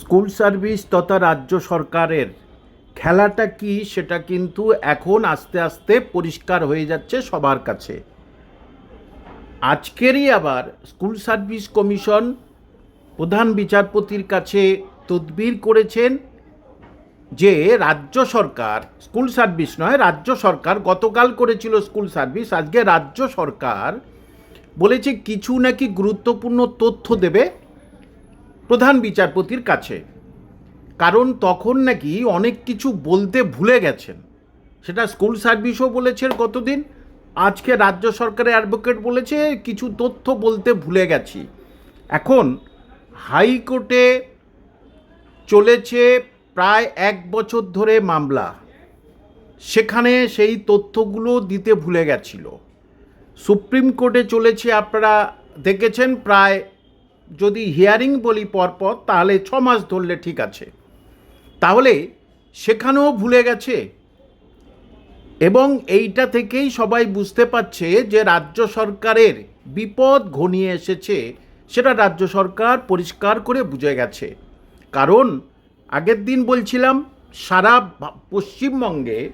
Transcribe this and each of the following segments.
School service তথা রাজ্য সরকারের। খেলাটা কি সেটা কিন্তু এখন আস্তে আস্তে পরিষ্কার হয়ে যাচ্ছে সবার কাছে। আজকেরই আবার স্কুল সার্ভিস কমিশন প্রধান বিচারপতির কাছে তদবির করেছেন যে রাজ্য সরকার, স্কুল সার্ভিস নয়, রাজ্য সরকার, গতকাল করেছিল স্কুল সার্ভিস, আজকে রাজ্য সরকার বলেছে কিছু নাকি গুরুত্বপূর্ণ তথ্য দেবে। প্রধান বিচারপতির কাছে। কারণ তখন নাকি অনেক কিছু বলতে ভুলে গেছেন। সেটা স্কুল সার্ভিসও বলেছেন গতদিন আজকে রাজ্য সরকারের অ্যাডভোকেট বলেছে, কিছু তথ্য বলতে ভুলে গেছি। এখন হাইকোর্টে চলেছে প্রায় এক বছর ধরে মামলা। সেখানে সেই তথ্যগুলো দিতে ভুলে গেছিল। সুপ্রিম কোর্টে চলেছে, আপনারা দেখেছেন, প্রায় যদি হিয়ারিং বলি পরপর, তাহলে ছ মাস ধরলে ঠিক আছে। তাহলে সেখানেও ভুলে গেছে। এবং এইটা থেকেই সবাই বুঝতে পারছে যে রাজ্য সরকারের বিপদ ঘনিয়ে এসেছে, সেটা রাজ্য সরকার পরিষ্কার করে বুঝে গেছে। কারণ আগের দিন বলছিলাম, সারা পশ্চিমবঙ্গে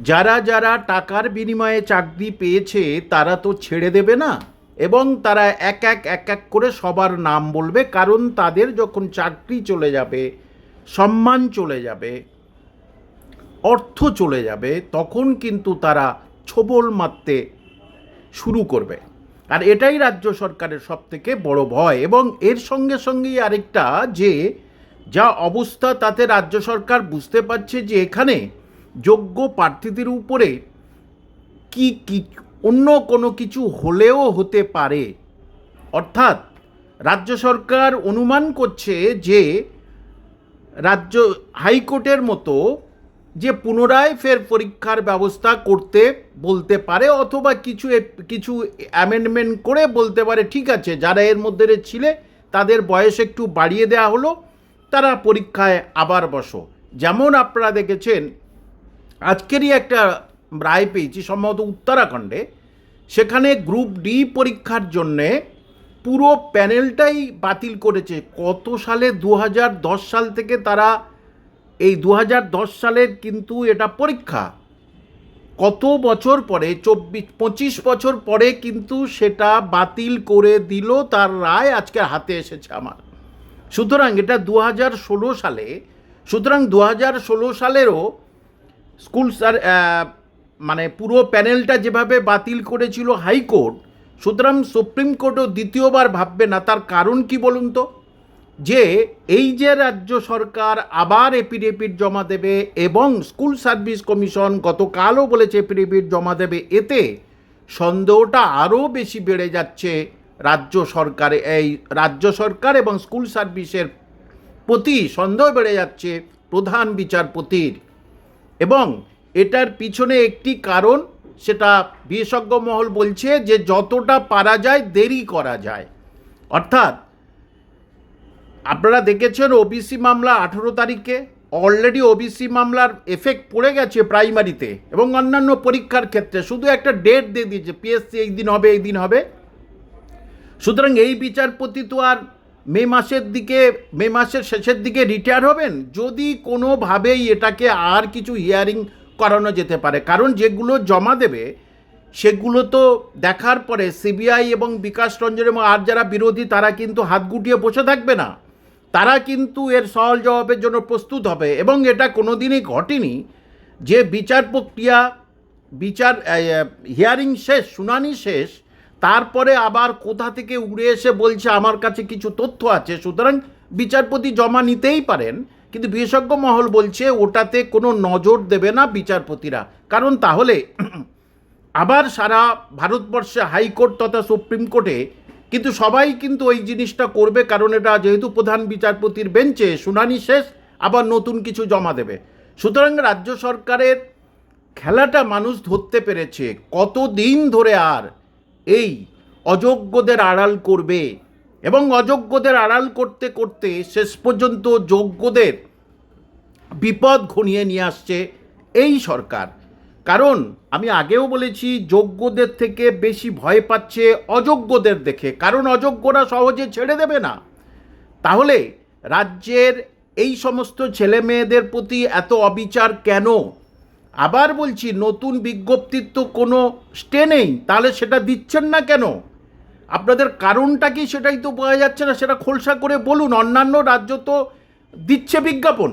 যারা যারা টাকার বিনিময়ে চাকরি পেয়েছে, তারা তো ছেড়ে দেবে না। এবং তারা এক এক এক এক করে সবার নাম বলবে, কারণ তাদের যখন চাকরি চলে যাবে, সম্মান চলে যাবে, অর্থ চলে যাবে, তখন কিন্তু তারা ছবল মারতে শুরু করবে। আর এটাই রাজ্য সরকারের সব থেকে বড় ভয়। এবং এর সঙ্গে সঙ্গেই আরেকটা যে, যা অবস্থা তাতে রাজ্য সরকার বুঝতে পারছে যে এখানে যোগ্য প্রার্থীদের উপরে কি কি অন্য কোনো কিছু হলেও হতে পারে। অর্থাৎ, রাজ্য সরকার অনুমান করছে যে, রাজ্য হাইকোর্টের মতো যে পুনরায় ফের পরীক্ষার ব্যবস্থা করতে বলতে পারে অথবা কিছু কিছু অ্যামেন্ডমেন্ট করে বলতে পারে, ঠিক আছে, যারা এর মধ্যে ছিলে, তাদের বয়স একটু বাড়িয়ে দেওয়া হলো, তারা পরীক্ষায় আবার বসো। যেমন আপনারা দেখেছেন, আজকেরই একটা রায় পেয়েছি, সম্ভবত উত্তরাখণ্ডে সেখানে গ্রুপ ডি পরীক্ষার জন্যে পুরো প্যানেলটাই বাতিল করেছে। কত সালে? দু হাজার দশ সাল থেকে তারা এই দু হাজার দশ সালের কিন্তু এটা পরীক্ষা। কত বছর পরে? চব্বিশ, পঁচিশ বছর পরে কিন্তু সেটা বাতিল করে দিল, তার রায় আজকে হাতে এসেছে আমার। সুতরাং এটা দু হাজার ষোলো সালে, সুতরাং দু হাজার ষোলো সালেরও স্কুল স্যার মানে পুরো প্যানেলটা যেভাবে বাতিল করেছিল হাইকোর্ট, সুতরাং সুপ্রিম কোর্টও দ্বিতীয়বার ভাববে না, তার কারণ কি বলুন তো? যে এই যে রাজ্য সরকার আবার এপিডেপিট জমা দেবে এবং স্কুল সার্ভিস কমিশন গতকালও বলেছে এপিডেপিট জমা দেবে, এতে সন্দেহটা আরও বেশি বেড়ে যাচ্ছে রাজ্য সরকারে, এই রাজ্য সরকার এবং স্কুল সার্ভিসের প্রতি সন্দেহ বেড়ে যাচ্ছে প্রধান বিচারপতির। এবং এটার পিছনে একটি কারণ, সেটা বিশেষজ্ঞ মহল বলছে যে যতটা পারা যায়, দেরি করা যায়। অর্থাৎ, আপনারা দেখেছেন ওবিসি মামলা আঠেরো তারিখে অলরেডি ওবিসি মামলার এফেক্ট পড়ে গেছে প্রাইমারিতে এবং অন্যান্য পরীক্ষার ক্ষেত্রে। শুধু একটা ডেট দিয়ে দিয়েছে পিএসসি এই দিন হবে, এই দিন হবে। সুতরাং এই বিচারপতি তো আর মে মাসের দিকে, মে মাসের শেষের দিকে রিটায়ার হবেন? যদি কোনোভাবেই এটাকে আর কিছু হিয়ারিং করানো যেতে পারে। কারণ যেগুলো জমা দেবে, সেগুলো তো দেখার পরে সিবিআই এবং বিকাশ রঞ্জন এবং আর যারা বিরোধী, তারা কিন্তু হাত গুটিয়ে বসে থাকবে না। তারা কিন্তু এর সহজ জবাবের জন্য প্রস্তুত হবে এবং এটা কোনোদিনই ঘটেনি যে বিচার প্রক্রিয়া, বিচার হিয়ারিং শেষ, শুনানি শেষ, তারপরে আবার কোথা থেকে উড়ে এসে বলছে আমার কাছে কিছু তথ্য আছে, সুতরাং বিচারপতি জমা নিতেই পারেন। কিন্তু বিশেষজ্ঞ মহল বলছে ওটাতে কোনো নজর দেবে না বিচারপতিরা। কারণ তাহলে আবার সারা ভারতবর্ষে হাইকোর্ট তথা সুপ্রিম কোর্টে কিন্তু সবাই কিন্তু ওই জিনিসটা করবে কারণ এটা যেহেতু প্রধান বিচারপতির বেঞ্চে, শুনানি শেষ, আবার নতুন কিছু জমা দেবে। সুতরাং রাজ্য সরকারের খেলাটা মানুষ ধরতে পেরেছে। কতদিন ধরে আর এই অযোগ্যদের আড়াল করবে? এবং অযোগ্যদের আড়াল করতে করতে শেষ পর্যন্ত যোগ্যদের বিপদ ঘনিয়ে নিয়ে আসছে এই সরকার। কারণ আমি আগেও বলেছি, যোগ্যদের থেকে বেশি ভয় পাচ্ছে অযোগ্যদের দেখে। কারণ অযোগ্যরা সহজে ছেড়ে দেবে না। তাহলে রাজ্যের এই সমস্ত ছেলে মেয়েদের প্রতি এত অবিচার কেন? আবার বলছি, নতুন বিজ্ঞপ্তির তো কোনো স্টে নেই। তাহলে সেটা দিচ্ছেন না কেন? আপনাদের কারণটা কি সেটাই তো বোঝা যাচ্ছে না, সেটা খোলসা করে বলুন। অন্যান্য রাজ্য তো দিচ্ছে বিজ্ঞাপন।